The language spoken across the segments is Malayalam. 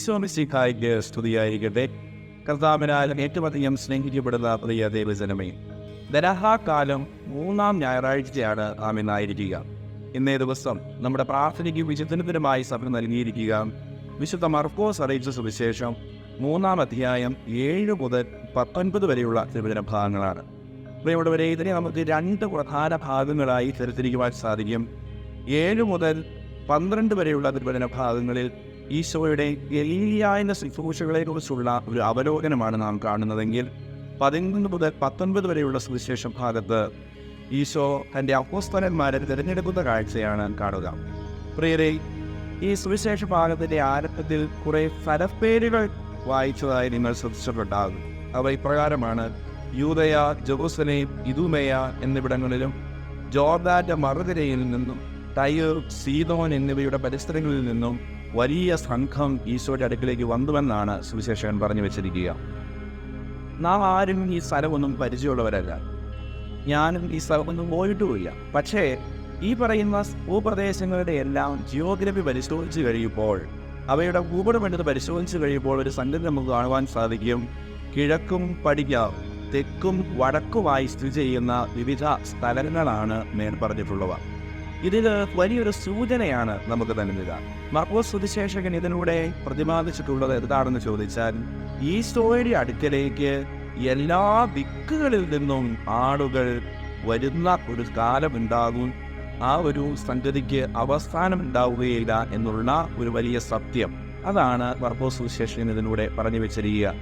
ഈശോമിശിഖായിക്ക് സ്തുതിയായിരിക്കട്ടെ. കർത്താവിനാൽ ഏറ്റവും അധികം സ്നേഹിക്കപ്പെടുന്ന പ്രിയ ദൈവജനമേ ദരഹാകാലം മൂന്നാം ഞായറാഴ്ചയാണ് നാം ഇന്നായിരിക്കുക. ഇന്നേ ദിവസം നമ്മുടെ പ്രാർത്ഥനയ്ക്ക് വിചിന്തനത്തിനുമായി സഭ നൽകിയിരിക്കുക. വിശുദ്ധ മർക്കോസ് അറിയിച്ച സുവിശേഷം മൂന്നാം അധ്യായം ഏഴ് മുതൽ പത്തൊൻപത് വരെയുള്ള തിരുവചന ഭാഗങ്ങളാണ്. പ്രിയമുള്ളവരെ ഇതിനെ നമുക്ക് രണ്ട് പ്രധാന ഭാഗങ്ങളായി തിരുത്തിരിക്കുവാൻ സാധിക്കും. ഏഴ് മുതൽ പന്ത്രണ്ട് വരെയുള്ള തിരുവചന ഭാഗങ്ങളിൽ ഈശോയുടെ ഗലീലിയായ ശുശ്രൂഷകളെ കുറിച്ചുള്ള ഒരു അവലോകനമാണ് നാം കാണുന്നതെങ്കിൽ പതിനൊന്ന് മുതൽ പത്തൊൻപത് വരെയുള്ള സുവിശേഷ ഭാഗത്ത് ഈശോ തന്റെ അപ്പോസ്തലന്മാരെ തിരഞ്ഞെടുക്കുന്ന കാഴ്ചയാണ് കാണുക. പ്രിയരെ ഈ സുവിശേഷ ഭാഗത്തിന്റെ ആരംഭത്തിൽ കുറെ ഫലപ്പേരുകൾ വായിച്ചതായി നിങ്ങൾ ശ്രദ്ധിച്ചിട്ടുണ്ടാകും. അവ ഇപ്രകാരമാണ്. യൂതയ ജെറൂസലേം ഇതുമയ എന്നിവിടങ്ങളിലും ജോർദാന്റെ മറുതിരയിൽ നിന്നും ടയർ സീതോൻ എന്നിവയുടെ പരിസരങ്ങളിൽ നിന്നും വലിയ സംഘം ഈശോയുടെ അടുക്കിലേക്ക് വന്നുവെന്നാണ് സുവിശേഷകൻ പറഞ്ഞു വെച്ചിരിക്കുക. നാം ആരും ഈ സ്ഥലമൊന്നും പരിചയമുള്ളവരല്ല. ഞാനും ഈ സ്ഥലമൊന്നും പോയിട്ടുമില്ല. പക്ഷേ ഈ പറയുന്ന ഭൂപ്രദേശങ്ങളുടെ എല്ലാം ജിയോഗ്രഫി പരിശോധിച്ച് കഴിയുമ്പോൾ അവയുടെ ഭൂപടമെടുത്ത് പരിശോധിച്ച് കഴിയുമ്പോൾ ഒരു സംഗതി നമുക്ക് കാണുവാൻ സാധിക്കും. കിഴക്കും പടിഞ്ഞാറും തെക്കും വടക്കുമായി സ്ഥിതി ചെയ്യുന്ന വിവിധ സ്ഥലങ്ങളാണ് മേൽ പറഞ്ഞിട്ടുള്ളവ. ഇതിൽ വലിയൊരു സൂചനയാണ് നമുക്ക് നൽകുക. മർക്കോസ് സുവിശേഷകൻ ഇതിലൂടെ പ്രതിപാദിച്ചിട്ടുള്ളത് എന്താണെന്ന് ചോദിച്ചാൽ ഈശോയുടെ അടുക്കലേക്ക് എല്ലാ ദിക്കുകളിൽ നിന്നും ആളുകൾ വരുന്ന ഒരു കാലമുണ്ടാകും. ആ ഒരു സംഗതിക്ക് അവസാനം ഉണ്ടാവുകയില്ല എന്നുള്ള ഒരു വലിയ സത്യം. അതാണ് മർക്കോസ് സുവിശേഷൻ ഇതിലൂടെ പറഞ്ഞു വെച്ചിരിക്കുക.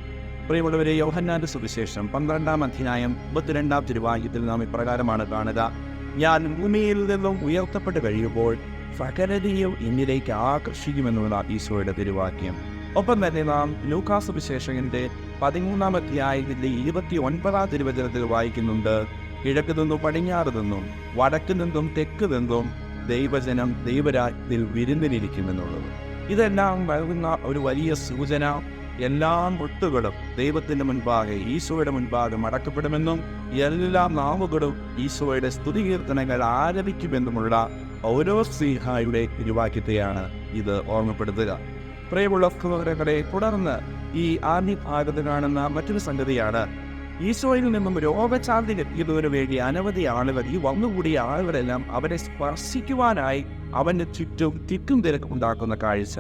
പ്രിയമുള്ളവരെ യോഹന്നാന്റെ സുവിശേഷം പന്ത്രണ്ടാം അധ്യായം മുപ്പത്തിരണ്ടാം തിരുവാക്യത്തിൽ നാം ഇപ്രകാരമാണ് കാണുക. ഞാൻ ഭൂമിയിൽ നിന്നും ഉയർത്തപ്പെട്ട് കഴിയുമ്പോൾ സകലതയും എന്നിലേക്ക് ആകർഷിക്കുമെന്നുള്ള ഈശോയുടെ തിരുവാക്യം. ഒപ്പം തന്നെ നാം ലൂക്കാസ് വിശേഷകന്റെ പതിമൂന്നാം അധ്യായത്തിന്റെ ഇരുപത്തി ഒൻപതാം തിരുവചനത്തിൽ വായിക്കുന്നുണ്ട് കിഴക്ക് നിന്നും പടിഞ്ഞാറ് നിന്നും വടക്ക് നിന്നും തെക്ക് നിന്നും ദൈവജനം ദൈവരാജ്യത്തിൽ വിരുന്നിലിരിക്കുമെന്നുള്ളത് ഇതെല്ലാം നൽകുന്ന ഒരു വലിയ സൂചന എല്ലാ മുട്ടുകളും ദൈവത്തിന്റെ മുൻപാകെ ഈശോയുടെ മുൻപാകെ മടക്കപ്പെടുമെന്നും എല്ലാ നാവുകളും ഈശോയുടെ സ്തുതികീർത്തനങ്ങൾ ആരംഭിക്കുമെന്നുമുള്ള ഓരോ സ്നേഹായുടെ തിരുവാക്യത്തെയാണ് ഇത് ഓർമ്മപ്പെടുത്തുക. പ്രിയമുള്ള സഹോദരങ്ങളെ തുടർന്ന് ഈ ആദ്യ ഭാഗത്ത് കാണുന്ന മറ്റൊരു സംഗതിയാണ്. ഈശോയിൽ നിന്നും രോഗശാന്തി ലഭിക്കുന്നതിന് വേണ്ടി അനവധി ആളുകൾ ഈ വന്നുകൂടിയ ആളുകളെല്ലാം അവരെ സ്പർശിക്കുവാനായി അവന്റെ ചുറ്റും തിക്കും തിരക്കും ഉണ്ടാക്കുന്ന കാഴ്ച.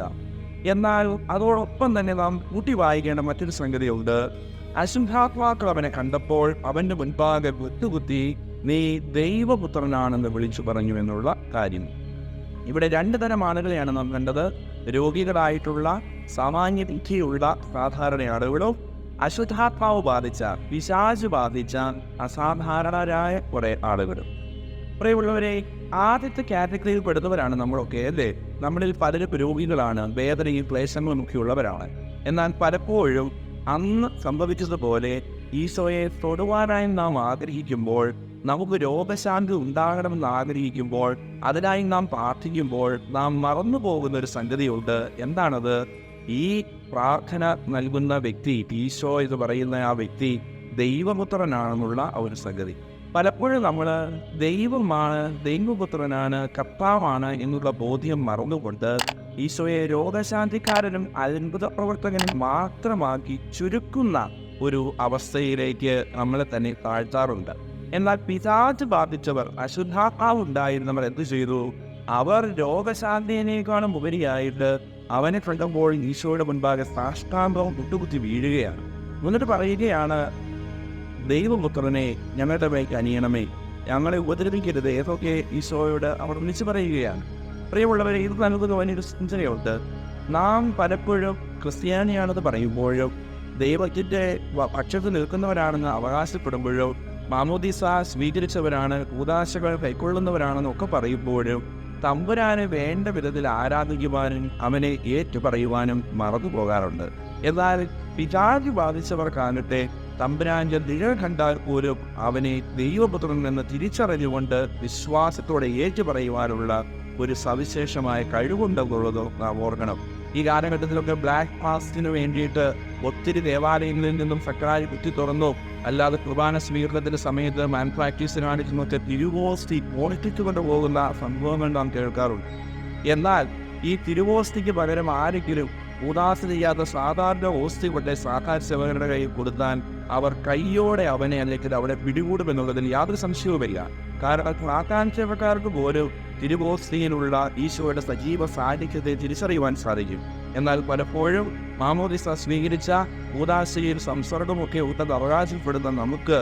എന്നാൽ അതോടൊപ്പം തന്നെ നാം കൂട്ടി വായിക്കേണ്ട മറ്റൊരു സംഗതിയുണ്ട്. അശുദ്ധാത്മാക്കൾ അവനെ കണ്ടപ്പോൾ അവന്റെ മുൻപാകെ വിട്ടുകുത്തി നീ ദൈവപുത്രനാണെന്ന് വിളിച്ചു പറഞ്ഞു എന്നുള്ള കാര്യം. ഇവിടെ രണ്ട് തരം ആളുകളെയാണ് നാം കണ്ടത്. രോഗികളായിട്ടുള്ള സാമാന്യ വിധിയുള്ള സാധാരണ ആളുകളും അശുദ്ധാത്മാവ് ബാധിച്ച പിശാജ് ബാധിച്ച അസാധാരണരായ കുറെ ആളുകളും. പ്രിയമുള്ളവരെ ആദ്യത്തെ കാറ്റഗറിയിൽ പെടുന്നവരാണ് നമ്മളൊക്കെ അല്ലേ? നമ്മളിൽ പലരും രോഗികളാണ് വേദനയും ക്ലേശങ്ങളും ഒക്കെ ഉള്ളവരാണ്. എന്നാൽ പലപ്പോഴും അന്ന് സംഭവിച്ചതുപോലെ ഈശോയെ തൊടുവാനായി നാം ആഗ്രഹിക്കുമ്പോൾ നമുക്ക് രോഗശാന്തി ഉണ്ടാകണമെന്ന് ആഗ്രഹിക്കുമ്പോൾ അതിനായി നാം പ്രാർത്ഥിക്കുമ്പോൾ നാം മറന്നു പോകുന്ന ഒരു സംഗതിയുണ്ട്. എന്താണത്? ഈ പ്രാർത്ഥന നൽകുന്ന വ്യക്തി ഈശോ എന്ന് പറയുന്ന ആ വ്യക്തി ദൈവപുത്രനാണെന്നുള്ള ഒരു സംഗതി. പലപ്പോഴും നമ്മൾ ദൈവമാണ് ദൈവപുത്രനാണ് കർത്താവാണ് എന്നുള്ള ബോധ്യം മറന്നുകൊണ്ട് ഈശോയെ രോഗശാന്തിക്കാരനും അത്ഭുത പ്രവർത്തകനും മാത്രമാക്കി ചുരുക്കുന്ന ഒരു അവസ്ഥയിലേക്ക് നമ്മളെ തന്നെ താഴ്ത്താറുണ്ട്. എന്നാൽ പിതാജ് ബാധിച്ചവർ അശുദ്ധാത്മാവുണ്ടായിരുന്നവർ എന്തു ചെയ്തു? അവർ രോഗശാന്തിനേക്കാളും ഉപരിയായിട്ട് അവനെ കണ്ടപ്പോൾ ഈശോയുടെ മുൻപാകെ സാഷ്ടാംബം മുട്ടുകുത്തി വീഴുകയാണ്. എന്നിട്ട് പറയുകയാണ് ദൈവപുത്രനെ ഞങ്ങളുടെ മേക്ക് അനിയണമേ ഞങ്ങളെ ഉപദ്രവിക്കരുത്. ഏതൊക്കെ ഈശോയോട് അവർ വിളിച്ചു പറയുകയാണ്. പ്രിയമുള്ളവരെ ഇത് നൽകുന്ന വലിയൊരു ചിന്തയുണ്ട് നാം പലപ്പോഴും ക്രിസ്ത്യാനിയാണെന്ന് പറയുമ്പോഴും ദൈവത്തിന്റെ പക്ഷത്ത് നിൽക്കുന്നവരാണെന്ന് അവകാശപ്പെടുമ്പോഴും മാമോദിസ സ്വീകരിച്ചവരാണ് കൂതാശകൾ കൈക്കൊള്ളുന്നവരാണെന്നൊക്കെ പറയുമ്പോഴും തമ്പുരാനെ വേണ്ട വിധത്തിൽ ആരാധിക്കുവാനും അവനെ ഏറ്റുപറയുവാനും മറന്നു പോകാറുണ്ട് എന്നാൽ പിതാജി ബാധിച്ചവർക്കാകട്ടെ തമ്പുരാന്റെ നിഴൽ കണ്ടാൽ പോലും അവനെ ദൈവപുത്രൻ എന്ന് തിരിച്ചറിഞ്ഞുകൊണ്ട് വിശ്വാസത്തോടെ ഏറ്റുപറയുവാനുള്ള ഒരു സവിശേഷമായ കഴിവുണ്ടെന്നുള്ളത് നാം ഓർക്കണം. ഈ കാലഘട്ടത്തിലൊക്കെ ബ്ലാക്ക് ഫാസ്റ്റിന് വേണ്ടിയിട്ട് ഒത്തിരി ദേവാലയങ്ങളിൽ നിന്നും സക്കാരി കുത്തി തുറന്നു. അല്ലാതെ കുർബാന സ്വീകരണത്തിന്റെ സമയത്ത് മാൻ പ്രാക്ടീസ് കാണിക്കുന്നൊക്കെ തിരുവോസ്തി മോണിറ്റിട്ട് കൊണ്ടുപോകുന്ന സംഭവങ്ങൾ നാം കേൾക്കാറുണ്ട്. എന്നാൽ ഈ തിരുവോസ്തിക്ക് പകരം ആരെങ്കിലും ഉദാസ ചെയ്യാത്ത സാധാരണ കൊണ്ട് സാധാരണ സേവകരുടെ കയ്യിൽ കൊടുത്താൻ അവർ കയ്യോടെ അവനെ അല്ലെങ്കിൽ അവനെ പിടികൂടുമെന്നുള്ളതിൽ യാതൊരു സംശയവുമില്ല. കാരണം സാധാരണ സേവക്കാർക്ക് പോലും തിരുവോസ്തിയിലുള്ള ഈശോയുടെ സജീവ സാന്നിധ്യത്തെ തിരിച്ചറിയുവാൻ സാധിക്കും. എന്നാൽ പലപ്പോഴും മാമോദിസ സ്വീകരിച്ച ഉദാശയിൽ സംസർഗമൊക്കെ ഉത്തത് അവകാശപ്പെടുന്ന നമുക്ക്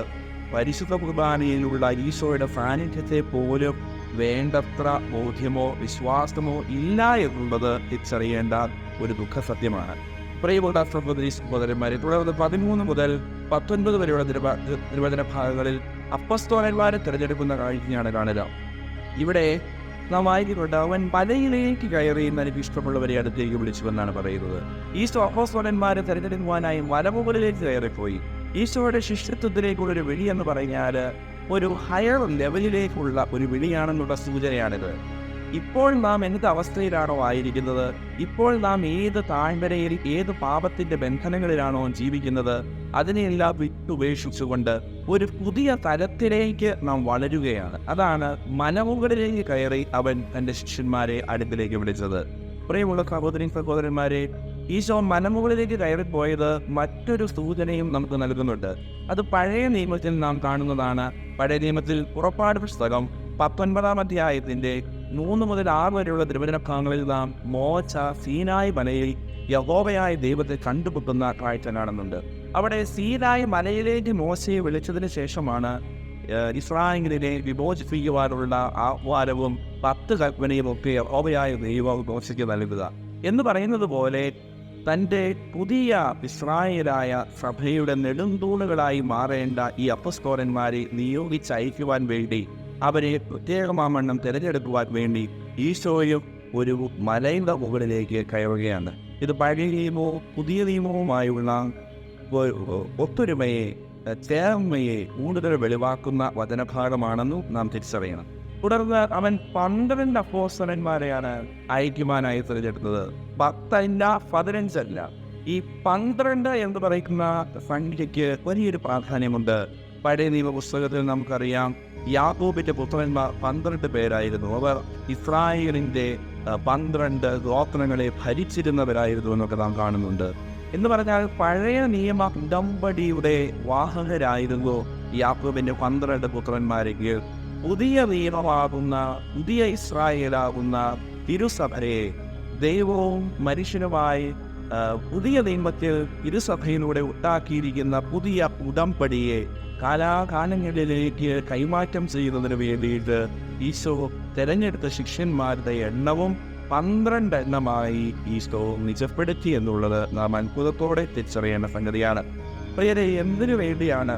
പരിശുദ്ധ കുർബാനയിലുള്ള ഈശോയുടെ സാന്നിധ്യത്തെ പോലും വേണ്ടത്ര ബോധ്യമോ വിശ്വാസമോ ഇല്ല എന്നുള്ളത് തിരിച്ചറിയേണ്ട ഒരു ദുഃഖസത്യമാണ്. പ്രിയപ്പെട്ട സഹോദരി സഹോദരന്മാരെ തുടർന്ന് പതിമൂന്ന് മുതൽ പത്തൊൻപത് വരെയുള്ള നിർവചന ഭാഗങ്ങളിൽ അപ്പസ്തോലന്മാരെ തിരഞ്ഞെടുക്കുന്ന കാഴ്ചയാണ് കാണുക. ഇവിടെ നാം വായിക്കുന്നുണ്ട് അവൻ മലയിലേക്ക് കയറി എന്നെനിക്ക് ഇഷ്ടമുള്ളവരെ അടുത്തേക്ക് വിളിച്ചുവെന്നാണ് പറയുന്നത്. ഈശോ അപ്പോസ്തോലന്മാരെ തിരഞ്ഞെടുക്കുവാനായി മലമുകളിലേക്ക് കയറിപ്പോയി. ഈശോയുടെ ശിഷ്യത്വത്തിലേക്കുള്ള ഒരു വിളി എന്ന് പറഞ്ഞാൽ ഒരു ഹയർ ലെവലിലേക്കുള്ള ഒരു വിളിയാണെന്നുള്ള സൂചനയാണിത്. ഇപ്പോൾ നാം എന്ത് അവസ്ഥയിലാണോ ആയിരിക്കുന്നത്? ഇപ്പോൾ നാം ഏത് താഴ്വരയിൽ ഏത് പാപത്തിന്റെ ബന്ധനങ്ങളിലാണോ ജീവിക്കുന്നത്? അതിനെയെല്ലാം വിട്ടുപേക്ഷിച്ചുകൊണ്ട് ഒരു പുതിയ തലത്തിലേക്ക് നാം വളരുകയാണ്. അതാണ് മലമുകളിലേക്ക് കയറി അവൻ തന്റെ ശിഷ്യന്മാരെ അടുത്തിലേക്ക് വിളിച്ചത്. പ്രിയമുള്ള സഹോദരി സഹോദരന്മാരെ ഈശോ മലമുകളിലേക്ക് കയറിപ്പോയത് മറ്റൊരു സൂചനയും നമുക്ക് നൽകുന്നുണ്ട്. അത് പഴയ നിയമത്തിൽ നാം കാണുന്നതാണ്. പഴയ നിയമത്തിൽ പുറപ്പാട് പുസ്തകം പത്തൊൻപതാം അധ്യായത്തിന്റെ മൂന്ന് മുതൽ ആറ് വരെയുള്ള തിരുവചന ഭാഗങ്ങളിൽ നാം മോച്ച സീനായ് മലയിൽ യഹോവയായ ദൈവത്തെ കണ്ടുമുട്ടുന്ന കാഴ്ച കാണുന്നുണ്ട് അവിടെ സീനായ് മലയിലേക്ക് മോശയെ വിളിച്ചതിന് ശേഷമാണ് ഇസ്രായേലിനെ വിമോചിപ്പിക്കുവാനുള്ള ആഹ്വാനവും പത്ത് കൽപ്പനയും ഒക്കെ യഹോവയായ ദൈവം മോശയ്ക്ക് നൽകുക. എന്ന് പറയുന്നത് പോലെ തന്റെ പുതിയ ഇസ്രായേലായ സഭയുടെ നെടുന്തൂണുകളായി മാറേണ്ട ഈ അപ്പസ്കോരന്മാരെ നിയോഗിച്ചയക്കുവാൻ വേണ്ടി അവരെ പ്രത്യേകമാമണ്ണം തിരഞ്ഞെടുക്കുവാൻ വേണ്ടി ഈശോയും ഒരു മലയുടെ മുകളിലേക്ക് കയറുകയാണ്. ഇത് പഴയ നിയമവും പുതിയ നിയമവുമായുള്ള ഒത്തൊരുമയെ ചേർമ്മയെ കൂടുതൽ വെളിവാക്കുന്ന വചനഭാഗമാണെന്നും നാം തിരിച്ചറിയണം. തുടർന്ന് അവൻ പന്ത്രണ്ട് അപ്പോസ്തലന്മാരെയാണ് അയക്കുവാനായി തിരഞ്ഞെടുത്തത്. പത്തല്ല പതിനഞ്ചല്ല. ഈ പന്ത്രണ്ട് എന്ന് പറയുന്ന സംഖ്യയ്ക്ക് വലിയൊരു പ്രാധാന്യമുണ്ട്. പഴയ നിയമ പുസ്തകത്തിൽ നമുക്കറിയാം യാക്കോബിന്റെ പുത്രന്മാർ പന്ത്രണ്ട് പേരായിരുന്നു. അവർ ഇസ്രായേലിന്റെ പന്ത്രണ്ട് ഗോത്രങ്ങളെ ഭരിച്ചിരുന്നവരായിരുന്നു എന്നൊക്കെ നാം കാണുന്നുണ്ട്. എന്ന് പറഞ്ഞാൽ പഴയ നിയമ ഉടമ്പടിയുടെ വാഹകരായിരുന്നു യാക്കോബിന്റെ പന്ത്രണ്ട് പുത്രന്മാരെങ്കിൽ പുതിയ നിയമമാകുന്ന പുതിയ ഇസ്രായേലാകുന്ന തിരുസഭയെ ദൈവവും മനുഷ്യനുമായി പുതിയ നിയമത്തിൽ ഇരുസഭയിലൂടെ ഉണ്ടാക്കിയിരിക്കുന്ന പുതിയ ഉടമ്പടിയെ കാലാകാലങ്ങളിലേക്ക് കൈമാറ്റം ചെയ്യുന്നതിന് വേണ്ടിയിട്ട് ഈശോ തെരഞ്ഞെടുത്ത ശിഷ്യന്മാരുടെ എണ്ണവും പന്ത്രണ്ട് എണ്ണമായി ഈശോ നിജപ്പെടുത്തി എന്നുള്ളത് നാം അത്ഭുതത്തോടെ തിരിച്ചറിയേണ്ട സംഗതിയാണ്. പ്രിയരെ എന്തിനു വേണ്ടിയാണ്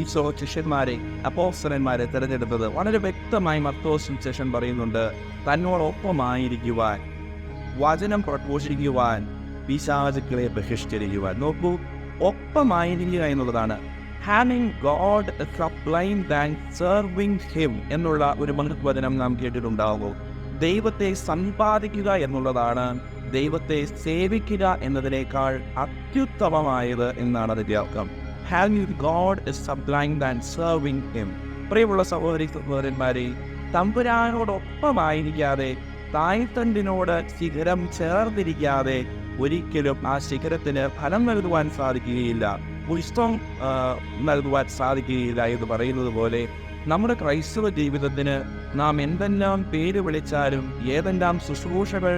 ഈശോ ശിഷ്യന്മാരെ അപ്പോസ്തലന്മാരെ തിരഞ്ഞെടുത്തത്? വളരെ വ്യക്തമായി മർത്തോസും ശേഷൻ പറയുന്നുണ്ട് തന്നോടൊപ്പമായിരിക്കുവാൻ വചനം പ്രഘോഷിക്കുവാൻ പിശാചുക്കളെ ബഹിഷ്കരിക്കുവാൻ. നോക്കൂ ഒപ്പമായിരിക്കുക എന്നുള്ളതാണ്. Having God supplying than serving him എന്നുള്ള ഒരു മഹത്വചനം നാം കേട്ടിട്ടുണ്ടാകും ദൈവത്തെ സമ്പാദിക്കുക എന്നുള്ളതാണ് ദൈവത്തെ സേവിക്കുക എന്നതിനേക്കാൾ അത്യുത്തമമായത് എന്നാണ് അതിന്റെ അർത്ഥം. Having God supplying than serving him പ്രിയമുള്ള സഹോദരി സഹോദരന്മാരെ തമ്പുരാനോടൊപ്പമായിരിക്കാതെ തായ്തണ്ടിനോട് ശിഖരം ചേർന്നിരിക്കാതെ ഒരിക്കലും ആ ശിഖരത്തിന് ഫലം നൽകുവാൻ സാധിക്കുകയില്ല. പുഷ്പം നൽകുവാൻ സാധിക്കുകയില്ല എന്ന് പറയുന്നത് പോലെ നമ്മുടെ ക്രൈസ്തവ ജീവിതത്തിന് നാം എന്തെല്ലാം പേര് വിളിച്ചാലും ഏതെല്ലാം ശുശ്രൂഷകൾ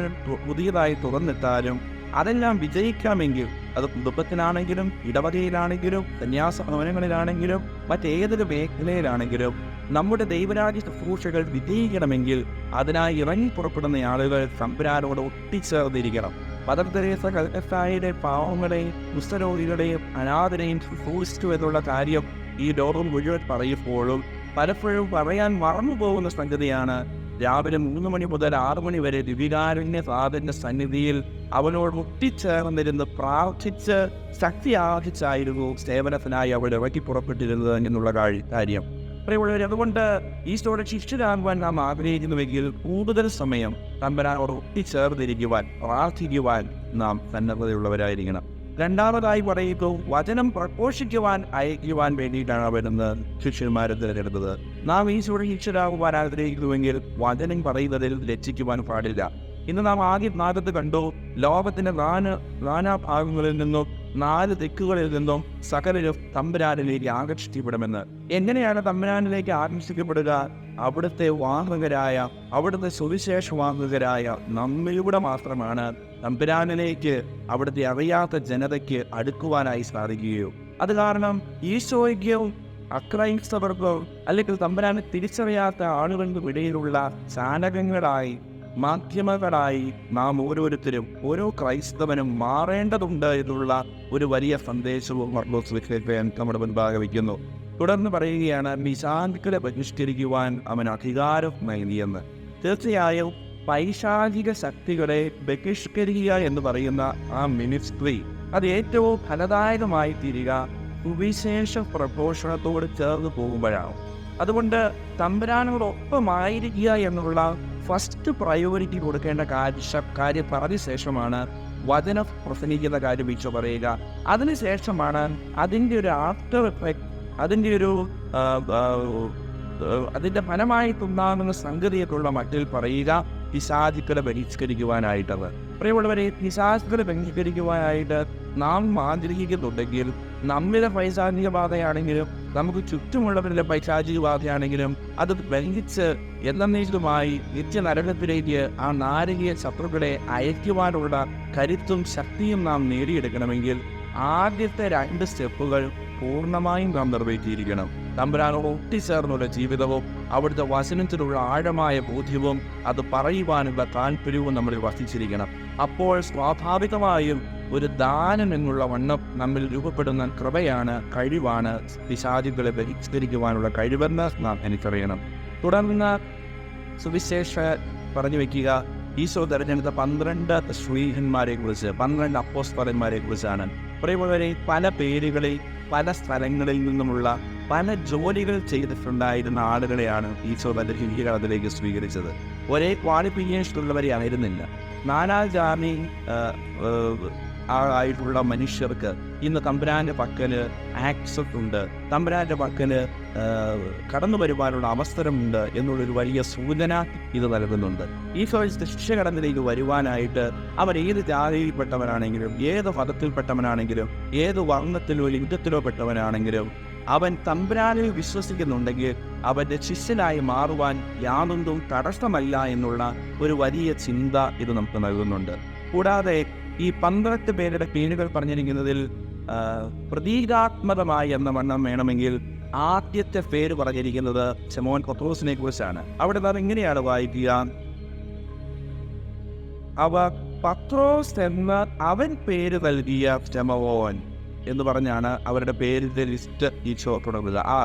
പുതിയതായി തുറന്നിട്ടാലും അതെല്ലാം വിജയിക്കാമെങ്കിൽ അത് കുടുംബത്തിലാണെങ്കിലും ഇടവകയിലാണെങ്കിലും സന്യാസ ഭവനങ്ങളിലാണെങ്കിലും മറ്റേതൊരു മേഖലയിലാണെങ്കിലും നമ്മുടെ ദൈവരാജ്യ ശുശ്രൂഷകൾ വിജയിക്കണമെങ്കിൽ അതിനായി ഇറങ്ങി പുറപ്പെടുന്ന ആളുകൾ സംബരാനോട് ഒട്ടിച്ചേർന്നിരിക്കണം. മദർ തെരേസ കൽക്കത്തായുടെ പാവങ്ങളെയും മുസ്തരോഗികളെയും അനാഥനെയും ശുശ്രൂഷിച്ചു എന്നുള്ള കാര്യം ഈ ലോകം മുഴുവൻ പറയുമ്പോഴും പലപ്പോഴും പറയാൻ മറന്നു പോകുന്ന സംഗതിയാണ്. രാവിലെ മൂന്ന് മണി മുതൽ ആറു മണി വരെ ദിവികാരുണ്യ സാധന സന്നിധിയിൽ അവനോട് ഒട്ടിച്ചേർന്നിരുന്ന് പ്രാർത്ഥിച്ച് ശക്തി ആർജിച്ചായിരുന്നു സേവനത്തിനായി അവൾ ഇറക്കി പുറപ്പെട്ടിരുന്നത് എന്നുള്ള കാര്യം കാര്യം. പ്രിയമുള്ളവർ അതുകൊണ്ട് ഈശോയുടെ ശിഷ്യരാകുവാൻ നാം ആഗ്രഹിക്കുന്നുവെങ്കിൽ കൂടുതൽ സമയം തമ്പരാനോട് ഒട്ടിച്ചേർന്നിരിക്കുവാൻ പ്രാർത്ഥിക്കുവാൻ നാം സന്നദ്ധതയുള്ളവരായിരിക്കണം. രണ്ടാമതായി പറയുന്നു വചനം പ്രഘോഷിക്കുവാൻ അയക്കുവാൻ വേണ്ടിയിട്ടാണ് അവിടുന്ന് ശിഷ്യന്മാരെ തിരഞ്ഞെടുത്തത്. നാം ഈശോയുടെ ശിഷ്യരാകുവാൻ ആഗ്രഹിക്കുന്നുവെങ്കിൽ വചനം പറയുന്നതിൽ രക്ഷിക്കുവാൻ പാടില്ല. ഇന്ന് നാം ആദ്യ നാഗത്ത് കണ്ടു ലോകത്തിന്റെ നാന നാനാ ഭാഗങ്ങളിൽ നിന്നും നാല് ദിക്കുകളിൽ നിന്നും സകലരും തമ്പുരാനിലേക്ക് ആകർഷിക്കപ്പെടുമെന്ന്. എങ്ങനെയാണ് തമ്പുരാനിലേക്ക് ആകർഷിക്കപ്പെടുക? അവിടുത്തെ വാഹകരായ അവിടുത്തെ സുവിശേഷ വാഹകരായ നമ്മിലൂടെ മാത്രമാണ് തമ്പുരാനിലേക്ക് അവിടുത്തെ അറിയാത്ത ജനതയ്ക്ക് അടുക്കുവാനായി സാധിക്കുകയോ. അത് കാരണം ഈശോയ്ക്കും അക്രൈസ്തവർക്കോ അല്ലെങ്കിൽ തമ്പുരാനെ തിരിച്ചറിയാത്ത ആളുകൾക്കും ഇടയിലുള്ള ചാനകങ്ങളായി മാധ്യമങ്ങളായി നാം ഓരോരുത്തരും ഓരോ ക്രൈസ്തവനും മാറേണ്ടതുണ്ട് എന്നുള്ള ഒരു വലിയ സന്ദേശവും മർലോസ് വിഖേൻ നമ്മുടെ മുൻപാകെ വയ്ക്കുന്നു തുടർന്ന് പറയുകയാണ് മിശാന്തികളെ ബഹിഷ്കരിക്കുവാൻ അവൻ അധികാരം നൽകിയെന്ന്. തീർച്ചയായും പൈശാചിക ശക്തികളെ ബഹിഷ്കരിക്കുക എന്ന് പറയുന്ന ആ മിനിസ്ട്രി അത് ഏറ്റവും ഫലദായകമായി തീരുക സുവിശേഷ പ്രഘോഷണത്തോട് ചേർന്ന് പോകുമ്പോഴാണ്. അതുകൊണ്ട് തമ്പുരാനോടൊപ്പമായിരിക്കുക എന്നുള്ള ഫസ്റ്റ് പ്രയോറിറ്റി കൊടുക്കേണ്ട കാര്യ കാര്യം പറഞ്ഞ ശേഷമാണ് വചനം പ്രസംഗിക്കുന്ന കാര്യം വീഴ്ച പറയുക. അതിനുശേഷമാണ് അതിന്റെ ഒരു ആഫ്റ്റർ എഫക്റ്റ് അതിന്റെ ഒരു അതിന്റെ ഫലമായിട്ടുണ്ടാകുന്ന സംഗതിയൊക്കെയുള്ള മട്ടിൽ പറയുക പിശാചുക്കളെ ബഹിഷ്കരിക്കുവാനായിട്ടത്. പ്രിയമുള്ളവരെ പിശാസുകളെ ബഹിഷ്കരിക്കുവാനായിട്ട് നാം ആഗ്രഹിക്കുന്നുണ്ടെങ്കിൽ നമ്മിലെ പൈശാചിക ബാധയാണെങ്കിലും നമുക്ക് ചുറ്റുമുള്ളവരുടെ പൈശാചിക ബാധയാണെങ്കിലും അത് ബന്ധിച്ച് നിത്യ നരകത്തിലേക്ക് ആ നാരകീയ ശത്രുക്കളെ അയക്കുവാനുള്ള കരുത്തും ശക്തിയും നാം നേടിയെടുക്കണമെങ്കിൽ ആദ്യത്തെ രണ്ട് സ്റ്റെപ്പുകൾ പൂർണമായും നാം നിർവഹിച്ചിരിക്കണം തമ്പുരാനോട് ഒട്ടിച്ചേർന്നുള്ള ജീവിതവും അവിടുത്തെ വചനത്തിലുള്ള ആഴമായ ബോധ്യവും അത് പറയുവാനുള്ള താല്പര്യവും നമ്മൾ വർദ്ധിച്ചിരിക്കണം. അപ്പോൾ സ്വാഭാവികമായും ഒരു ദാനം എന്നുള്ള വണ്ണം നമ്മിൽ രൂപപ്പെടുന്ന കൃപയാണ് കഴിവാണ് വിശാദികളെ ബഹിഷ്കരിക്കുവാനുള്ള കഴിവെന്ന് നാം എനിക്കറിയണം. തുടർന്ന് സുവിശേഷ പറഞ്ഞു വെക്കുക. ഈശോ തെരഞ്ഞെടുത്ത പന്ത്രണ്ട് ശ്രീഹന്മാരെ കുറിച്ച് പന്ത്രണ്ട് അപ്പോസ്തലന്മാരെ കുറിച്ചാണ് പ്രിയമുള്ളവരെ പല പേരുകളിൽ പല സ്ഥലങ്ങളിൽ നിന്നുമുള്ള പല ജോലികൾ ചെയ്തിട്ടുണ്ടായിരുന്ന ആളുകളെയാണ് ഈശോ തന്റെ ഹിന്ദികളത്തിലേക്ക് സ്വീകരിച്ചത്. ഒരേ ക്വാളിഫിക്കേഷൻ ഉള്ളവരെ ആയിരുന്നില്ല. നാനാ ജാമി ആയിട്ടുള്ള മനുഷ്യർക്ക് ഇന്ന് തമ്പുരാന്റെ പക്കൽ ആക്സസ് ഉണ്ട്. തമ്പുരാന്റെ പക്കൽ കടന്നു വരുവാനുള്ള അവസരമുണ്ട് എന്നുള്ളൊരു വലിയ സൂചന ഇത് നൽകുന്നുണ്ട്. ഈ ശിക്ഷകടന്നിലേക്ക് വരുവാനായിട്ട് അവർ ഏത് ജാതിയിൽപ്പെട്ടവനാണെങ്കിലും ഏത് മതത്തിൽപ്പെട്ടവനാണെങ്കിലും ഏത് വർണത്തിലോ ലിംഗത്തിലോ പെട്ടവനാണെങ്കിലും അവൻ തമ്പുരാനിൽ വിശ്വസിക്കുന്നുണ്ടെങ്കിൽ അവന്റെ ശിഷ്യനായി മാറുവാൻ യാതൊന്നും തടസ്സമല്ല എന്നുള്ള ഒരു വലിയ ചിന്ത ഇത് നമുക്ക് നൽകുന്നുണ്ട്. കൂടാതെ ഈ പന്ത്രണ്ട് പേരുടെ പേരുകൾ പറഞ്ഞിരിക്കുന്നതിൽ പ്രതീകാത്മകമായി എന്ന വണ്ണം വേണമെങ്കിൽ ആദ്യത്തെ പേര് പറഞ്ഞിരിക്കുന്നത് ചെമോൻ കൊത്തോസിനെ കുറിച്ചാണ്. അവിടെ നാം ഇങ്ങനെയാണ് വായിക്കുക? അവ പത്രോസ് എന്ന് അവൻ പേര് നൽകിയ ചെമവോൻ എന്ന് പറഞ്ഞാണ് അവരുടെ പേരിന്റെ ലിസ്റ്റ് ഈശോ തുടങ്ങുക ആ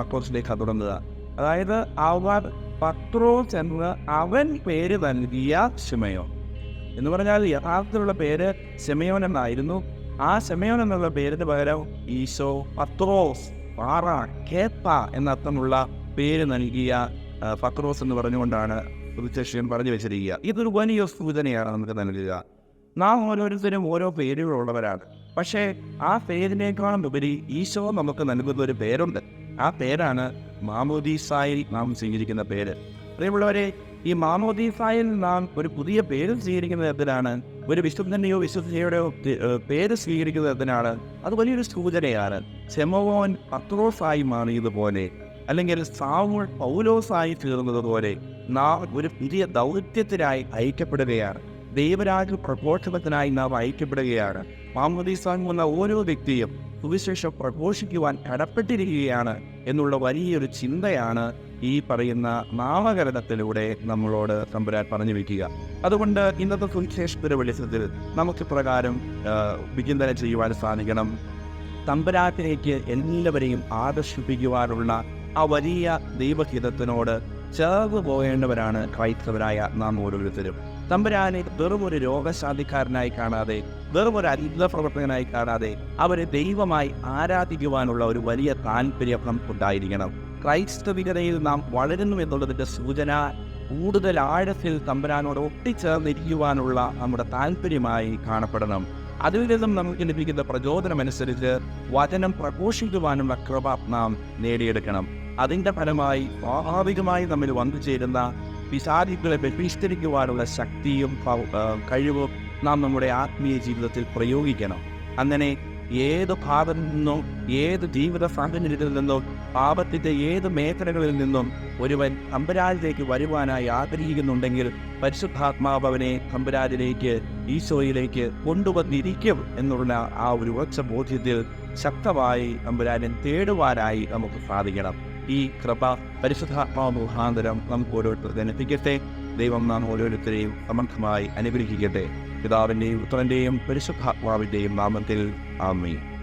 മക്കോസിലേക്ക് തുടങ്ങുക അതായത് അവർ പത്രോ ചെന്ന് അവൻ പേര് നൽകിയ ഷിമയോ എന്ന് പറഞ്ഞാൽ യഥാർത്ഥത്തിലുള്ള പേര് ഷെമയോൻ എന്നായിരുന്നു. ആ ഷെമയോൻ എന്നുള്ള പേരിന് പകരം ഈശോ പത്രോസ് പാറ കേപ്പ എന്ന അർത്ഥമുള്ള പേര് നൽകിയ പത്രോസ് എന്ന് പറഞ്ഞുകൊണ്ടാണ് സുവിശേഷൻ പറഞ്ഞു വെച്ചിരിക്കുക. ഇതൊരു വലിയ സൂചനയാണ് നമുക്ക് നൽകുക. നാം ഓരോരുത്തരും ഓരോ പേരുകളുള്ളവരാണ്. പക്ഷേ ആ പേരിനേക്കാളും ഉപരി ഈശോ നമുക്ക് നൽകുന്ന ഒരു പേരുണ്ട്. ആ പേരാണ് മാമോദീസായിൽ നാം സ്വീകരിക്കുന്ന പേര്. പ്രിയമുള്ളവരെ ഈ മാമോദീസായിൽ നാം ഒരു പുതിയ പേര് സ്വീകരിക്കുന്ന തരത്തിലാണ് ഒരു വിശുദ്ധനെയോ വിശുദ്ധയുടെയോ പേര് സ്വീകരിക്കുന്ന തരത്തിലാണ് അത് വലിയൊരു സൂചനയാണ്. സെമോവോൻ പത്രോസായി മാറിയതുപോലെ അല്ലെങ്കിൽ സാവൂൾ പൗലോസായി തീർന്നതുപോലെ നാം ഒരു പുതിയ ദൗത്യത്തിനായി അയക്കപ്പെടുകയാണ്. ദൈവരാജ്യ പ്രഘോഷണത്തിനായി നാം അയക്കപ്പെടുകയാണ്. മാമോദീസാൻ വന്ന ഓരോ വ്യക്തിയും സുവിശേഷം പ്രഘോഷിക്കുവാൻ കടപ്പെട്ടിരിക്കുകയാണ് എന്നുള്ള വലിയൊരു ചിന്തയാണ് ഈ പറയുന്ന നാമകരണത്തിലൂടെ നമ്മളോട് തമ്പുരാൻ പറഞ്ഞു വയ്ക്കുക അതുകൊണ്ട് ഇന്നത്തെ സുവിശേഷ വെളിച്ചത്തിൽ നമുക്ക് പ്രകാരം വിചിന്തനം ചെയ്യുവാൻ സാധിക്കണം. തമ്പുരാത്തിലേക്ക് എല്ലാവരെയും ആകർഷിപ്പിക്കുവാനുള്ള ആ വലിയ ദൈവഹിതത്തിനോട് ചേർന്ന് പോകേണ്ടവരാണ് ക്രൈസ്തവരായ നാം ഓരോരുത്തരും. തമ്പുരാനെ വെറും ഒരു രോഗശാന്തിക്കാരനായി കാണാതെ വെറും ഒരു അത്ഭുത പ്രവർത്തകനായി കാണാതെ അവരെ ദൈവമായി ആരാധിക്കുവാനുള്ള ഒരു വലിയ താല്പര്യം നമുക്കുണ്ടായിരിക്കണം ക്രൈസ്തവികതയിൽ നാം വളരുന്നു എന്നുള്ളതിന്റെ സൂചന കൂടുതൽ ആഴത്തിൽ തമ്പുരാനോട് ഒട്ടിച്ചേർന്നിരിക്കുവാനുള്ള നമ്മുടെ താല്പര്യമായി കാണപ്പെടണം. അതിൽ നിന്നും നമുക്ക് ലഭിക്കുന്ന പ്രചോദനമനുസരിച്ച് വചനം പ്രഘോഷിക്കുവാനുള്ള കൃപ നാം നേടിയെടുക്കണം. അതിന്റെ ഫലമായി സ്വാഭാവികമായി നമ്മിൽ വന്നു ചേരുന്ന പിശാചികളെ ബഹിഷ്കരിക്കുവാനുള്ള ശക്തിയും കഴിവും നാം നമ്മുടെ ആത്മീയ ജീവിതത്തിൽ പ്രയോഗിക്കണം. അങ്ങനെ ഏത് ഭാഗത്തു നിന്നും ഏത് ജീവിത സാഹചര്യത്തിൽ നിന്നും പാപത്തിന്റെ ഏത് മേഖലകളിൽ നിന്നും ഒരുവൻ അമ്പരാജിലേക്ക് വരുവാനായി ആഗ്രഹിക്കുന്നുണ്ടെങ്കിൽ പരിശുദ്ധാത്മാവ് അവനെ തമ്പുരാനിലേക്ക് ഈശോയിലേക്ക് കൊണ്ടുവന്നിരിക്കും എന്നുള്ള ആ ഒരു ഉറച്ച ബോധ്യത്തിൽ ശക്തമായി തമ്പുരാനെ തേടുവാനായി നമുക്ക് സാധിക്കണം. ഈ കൃപ പരിശുദ്ധാത്മാവ് മുഖാന്തരം നമുക്ക് ഓരോരുത്തർക്ക് ജനിപ്പിക്കട്ടെ ദൈവം നാം ഓരോരുത്തരെയും സമർത്ഥമായി അനുഗ്രഹിക്കട്ടെ. പിതാവിന്റെയും പുത്രന്റെയും പരിശുദ്ധാത്മാവിന്റെയും നാമത്തിൽ ആമീൻ.